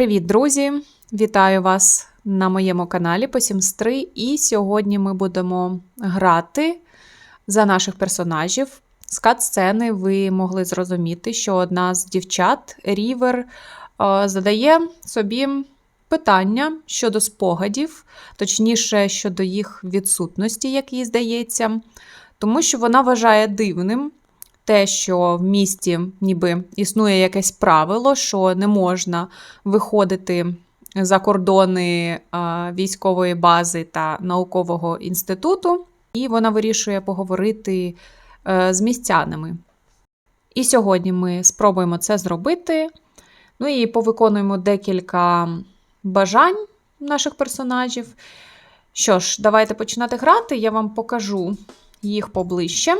Привіт, друзі! Вітаю вас на моєму каналі по Sims 3. І сьогодні ми будемо грати за наших персонажів. З кат-сцени ви могли зрозуміти, що одна з дівчат, Рівер, е, задає собі питання щодо спогадів, точніше, щодо їх відсутності, як їй здається, тому що вона вважає дивним те, що в місті ніби існує якесь правило, що не можна виходити за кордони військової бази та наукового інституту, і вона вирішує поговорити е, з містянами. І сьогодні ми спробуємо це зробити. Ну і повиконуємо декілька бажань наших персонажів. Що ж, давайте починати грати, я вам покажу їх поближче.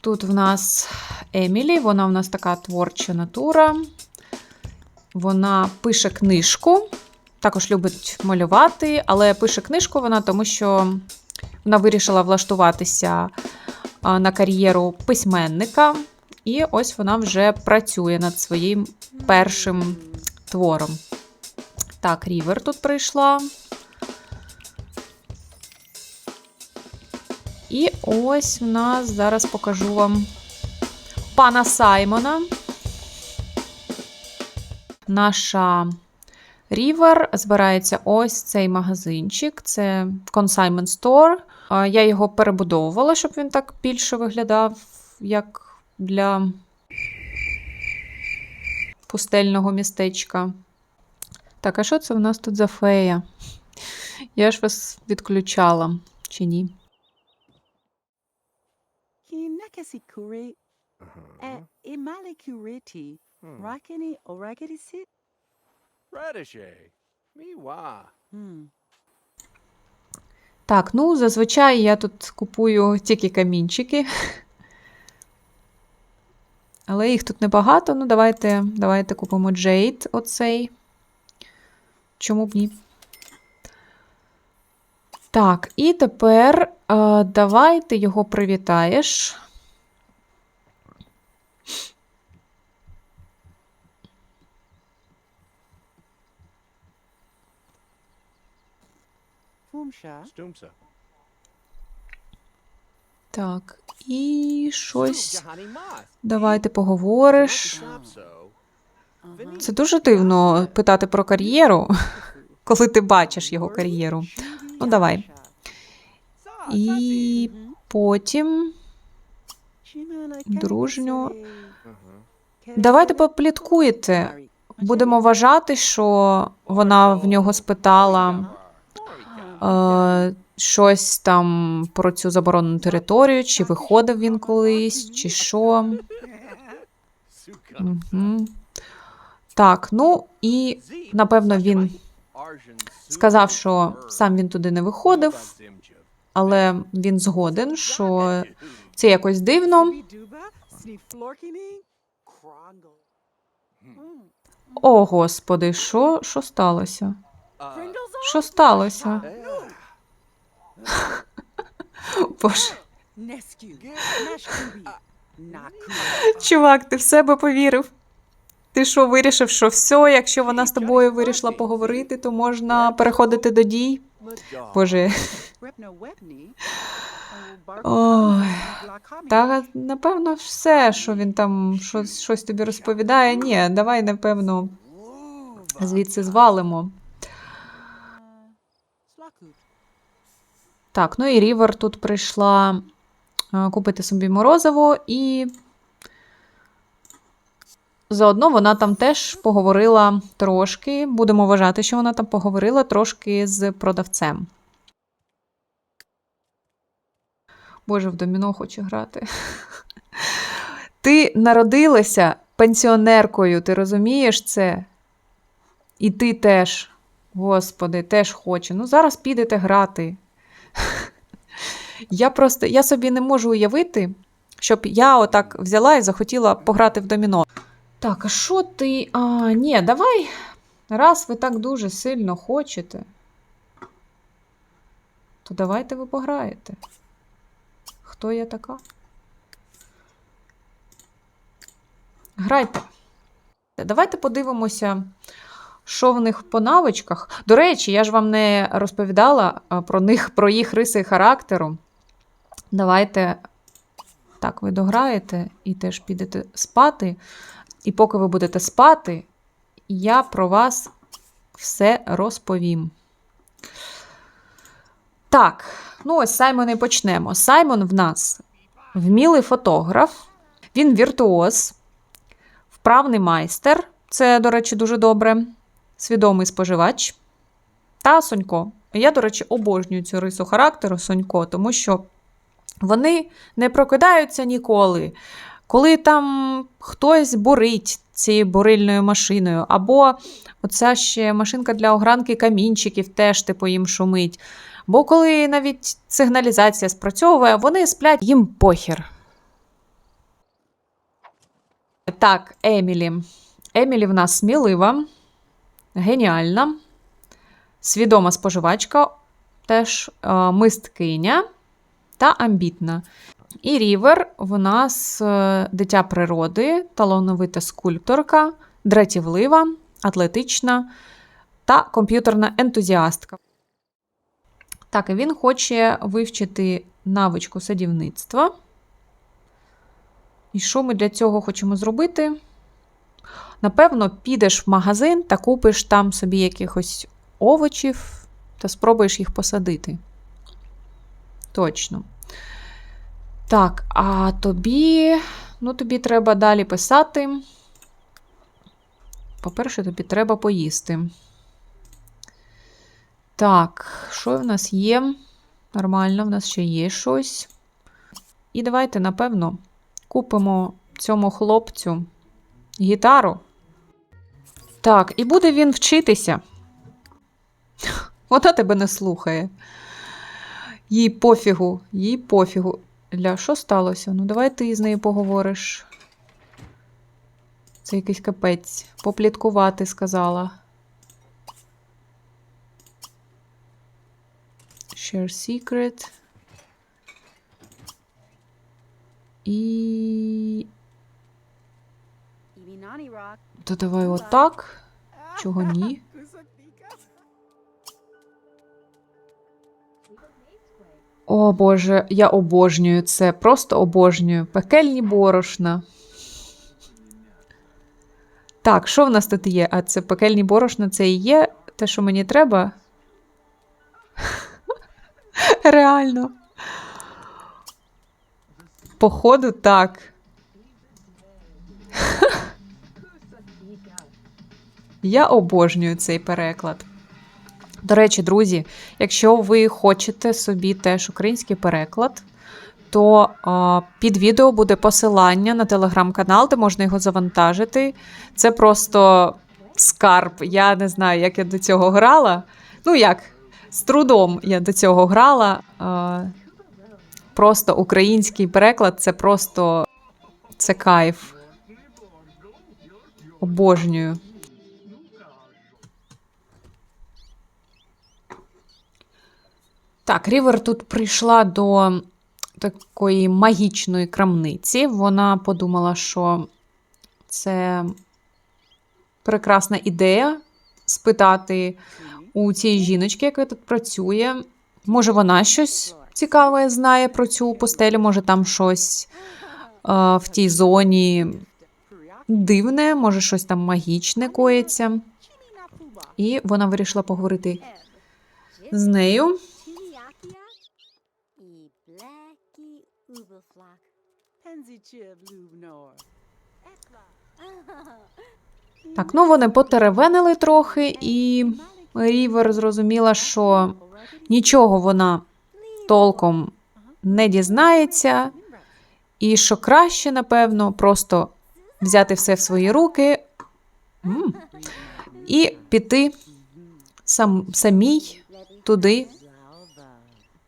Тут в нас Емілі, вона в нас така творча натура. Вона пише книжку, також любить малювати, але пише книжку вона, тому що вона вирішила влаштуватися на кар'єру письменника. І ось вона вже працює над своїм першим твором. Так, Рівер тут прийшла. І ось в нас зараз покажу вам пана Саймона. Наша Рівер збирається ось цей магазинчик. Це Consignment Store. Я його перебудовувала, щоб він так більше виглядав, як для пустельного містечка. Так, а що це в нас тут за фея? Я ж вас відключала, чи ні? Kinakasi kure e imali Hmm. rakini oragiri sit. Radishe. Miwa. Hmm. Так, ну зазвичай я тут купую тільки камінчики. Але їх тут небагато. Ну, давайте, давайте купимо Джейд оцей. Чому б ні? Так, і тепер е, давай ти його привітаєш. Stumsa. Так, і щось. Jahani Moth. Давай ти поговориш. Це дуже дивно питати про кар'єру, коли ти бачиш його кар'єру. Ну, давай. І потім Дружньо. Давайте попліткуєте. Будемо вважати, що вона в нього спитала е, щось там про цю заборонену територію, чи виходив він колись, чи що. Угу. Так, ну і напевно він сказав, що сам він туди не виходив, але він згоден, що це якось дивно. О, господи, що, що сталося? Що сталося? Боже, чувак, ти в себе повірив. Ти що, вирішив, що все, якщо вона з тобою вирішила поговорити, то можна переходити до дій? Боже, Ой, та напевно все, що він там щось, щось тобі розповідає. Ні, давай, напевно, звідси звалимо. Так, ну і Рівер тут прийшла е, купити собі морозиво, і заодно вона там теж поговорила трошки. Будемо вважати, що вона там поговорила трошки з продавцем. Боже, в доміно хочу грати. Ти народилася пенсіонеркою, ти розумієш це? І ти теж, господи, теж хочу. Ну, зараз підете грати. Я просто я собі не можу уявити, щоб я отак взяла і захотіла пограти в доміно. Так, а що ти. А, ні, давай. Раз ви так дуже сильно хочете, то давайте ви пограєте. Хто я така? Грайте. Давайте подивимося, що в них по навичках. До речі, я ж вам не розповідала про них, про їх риси характеру. Давайте так, ви дограєте і теж підете спати. І поки ви будете спати, я про вас все розповім. Так, ну ось з Саймона і почнемо. Саймон в нас вмілий фотограф, він віртуоз, вправний майстер. Це, до речі, дуже добре. Свідомий споживач. Та Сонько. Я, до речі, обожнюю цю рису характеру Сонько, тому що вони не прокидаються ніколи. Коли там хтось бурить цією бурильною машиною, або оця ще машинка для огранки камінчиків теж типу їм шумить. Бо коли навіть сигналізація спрацьовує, вони сплять їм похір. Так, Емілі. Емілі в нас смілива, геніальна, свідома споживачка, теж е, мисткиня та амбітна. І Рівер в нас е, дитя природи, талановита скульпторка, дратівлива, атлетична та комп'ютерна ентузіастка. Так, він хоче вивчити навичку садівництва. І що ми для цього хочемо зробити? Напевно, підеш в магазин та купиш там собі якихось овочів та спробуєш їх посадити. Точно. Так, а тобі, ну, тобі треба далі писати. По-перше, тобі треба поїсти. Так, що в нас є? Нормально, в нас ще є щось. І давайте, напевно, купимо цьому хлопцю гітару. Так, і буде він вчитися. Вона тебе не слухає. Їй пофігу, їй пофігу. Ля, що сталося? Ну, давай ти з нею поговориш. Це якийсь капець. Попліткувати сказала. Share secret. І. То давай отак. Чого ні? О Боже, я обожнюю це. Просто обожнюю. Пекельні борошна. Так, що в нас тут є? А це пекельні борошна, це і є те, що мені треба. Реально. Походу, так. Я обожнюю цей переклад. До речі, друзі, якщо ви хочете собі теж український переклад, то а, під відео буде посилання на телеграм-канал, де можна його завантажити. Це просто скарб. Я не знаю, як я до цього грала. Ну як, з трудом я до цього грала. А, просто український переклад це просто це кайф. Обожнюю. Так, Рівер тут прийшла до такої магічної крамниці. Вона подумала, що це прекрасна ідея спитати у цієї жіночки, яка тут працює. Може, вона щось цікаве знає про цю постелю, може, там щось е, в тій зоні дивне, може, щось там магічне коїться. І вона вирішила поговорити з нею. Так, ну вони потеревенили трохи, і Рівер зрозуміла, що нічого вона толком не дізнається, і що краще, напевно, просто взяти все в свої руки і піти сам, самій туди,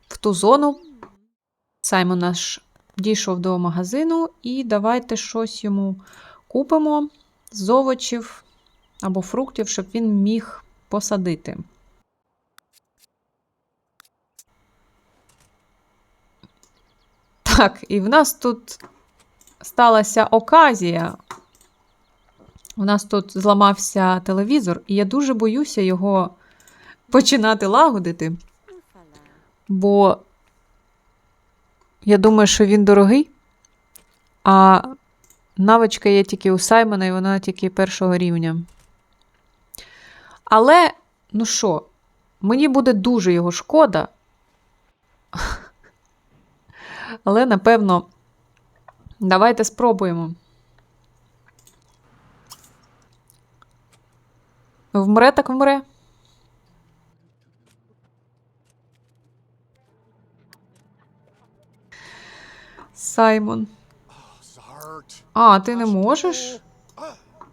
в ту зону. Саймон наш дійшов до магазину, і давайте щось йому купимо з овочів або фруктів, щоб він міг посадити. Так, і в нас тут сталася оказія. У нас тут зламався телевізор, і я дуже боюся його починати лагодити, бо я думаю, що він дорогий, а навичка є тільки у Саймона, і вона тільки першого рівня. Але, ну що, мені буде дуже його шкода. Але, напевно, давайте спробуємо. Вмре так вмре. Саймон. А, ти не можеш?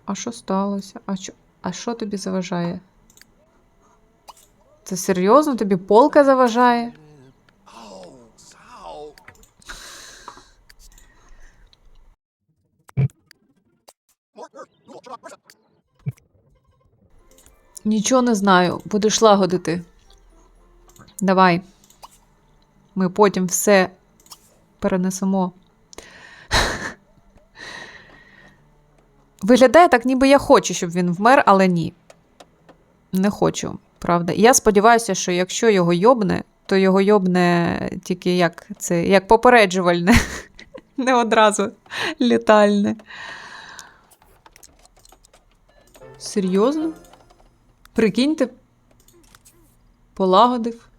А що сталося? А що, а що тобі заважає? Це серйозно? Тобі полка заважає? Нічого не знаю, будеш лагодити. Давай. Ми потім все перенесемо. Виглядає так, ніби я хочу, щоб він вмер, але ні. Не хочу, правда. Я сподіваюся, що якщо його йобне, то його йобне тільки як це, як попереджувальне, не одразу літальне. Серйозно? Прикиньте, полагодив.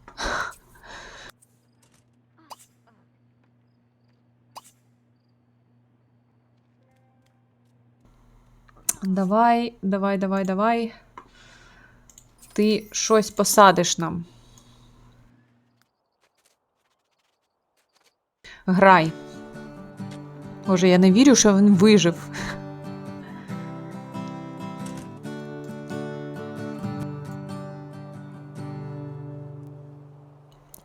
Давай, давай, давай, давай. Ти щось посадиш нам. Грай. Боже, я не вірю, що він вижив.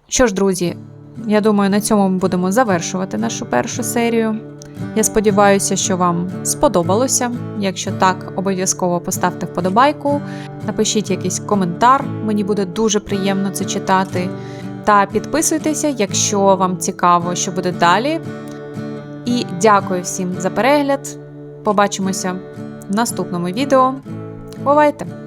Що ж, друзі, я думаю, на цьому ми будемо завершувати нашу першу серію. Я сподіваюся, що вам сподобалося. Якщо так, обов'язково поставте вподобайку, напишіть якийсь коментар, мені буде дуже приємно це читати. Та підписуйтеся, якщо вам цікаво, що буде далі. І дякую всім за перегляд. Побачимося в наступному відео. Бувайте!